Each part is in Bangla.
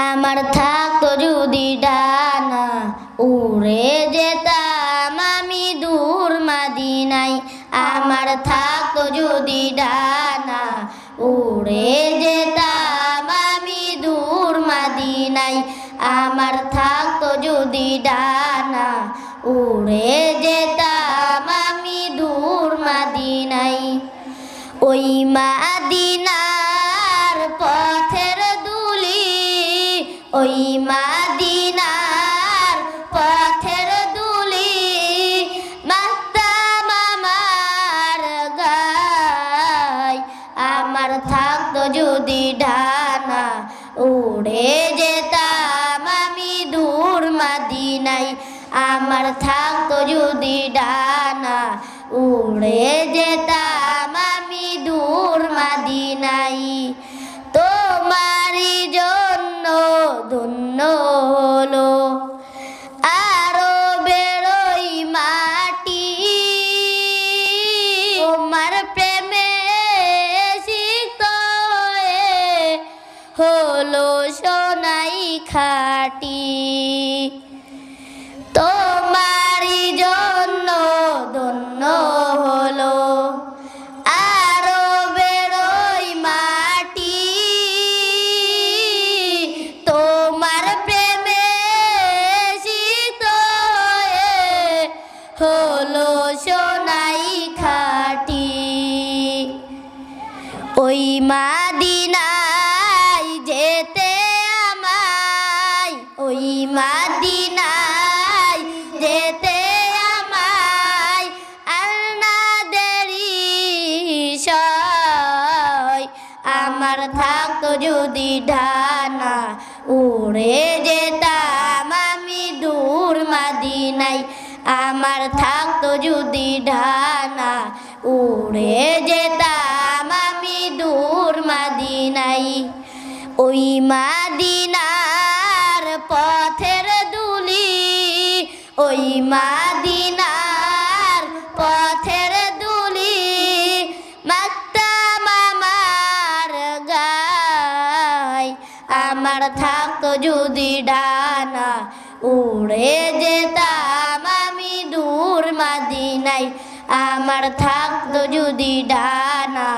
আমার থাকতো যদি ডানা উড়ে যেতাম আমি দূর মাদিনাই আমার থাকতো যদি ডানা উড়ে যেতাম আমি দূর মাদিনাই আমার থাকতো যদি ডানা উড়ে যেতাম আমি দূর মাদিনাই ওই মাদিনার দুলি ওই মাদিনার পথের দুলি মাতা মামার গায়। আমার থাকতো যদি ডানা উড়ে যেতাম আমি দূর মাদিনাই আমার থাকতো যদি ডানা উড়ে যেতাম খাটি। তোমারই জন্য ধন্য হলো আরও বেরোই মাটি। তোমার প্রেমে হলো সোনাই খাটি। ওই মাদিনায় ওই মাদিনায় যেতে আর দেরি আমার থাকতো যদি ডানা উড়ে যেতাম আমি দূর মাদিনাই আমার থাকতো যদি ডানা উড়ে যেতাম আমি দূর মাদিনাই ওই মাদিনার পথের দুলি, ওই মাদিনার পথের দুলি মাত্তা মামার গায় আমার থাকতো যদি ডানা উড়ে যেতাম আমি দূর মাদিনাই আমার থাকতো যদি ডানা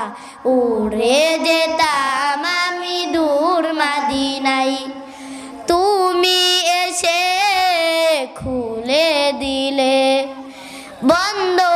উড়ে যেতাম খুলে দিলে। বন্দরীদের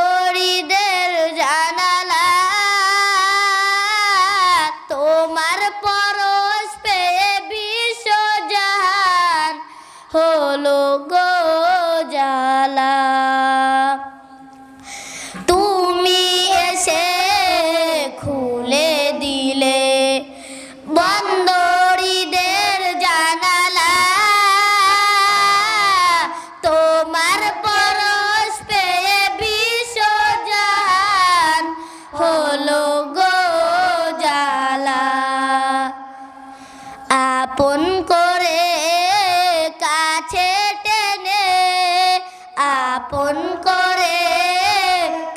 আপন করে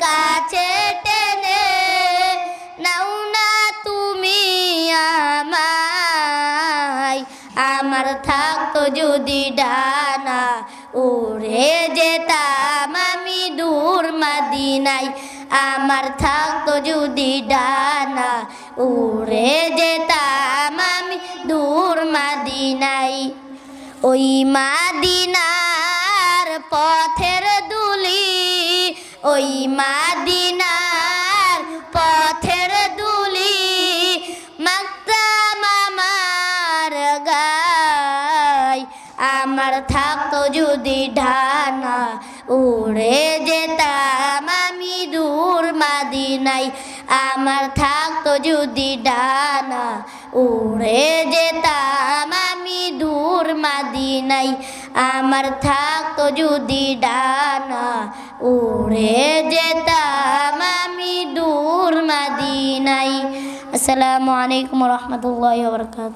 কাছে টেনে নাও না তুমি আমায়। আমার থাকতো যদি ডানা উড়ে যেতাম আমি দূর মাদিনাই আমার থাকতো যদি ডানা উড়ে যেতাম আমি দূর মাদিনাই ওই মাদিনার পথের ওই মাদিনার পথের দুলি মামার গায় আমার থাকতো যদি ঢানা উড়ে যেতাম আমি দূর মাদিনাই আমার থাকতো যদি ডানা উড়ে যেতাম আমি দূর মাদিনাই আমার থাকতো যদি ডানা উড়ে যেতাম আমি দূর মাদিনাই আসসালামু আলাইকুম রহমতুল্লাহ বরকাত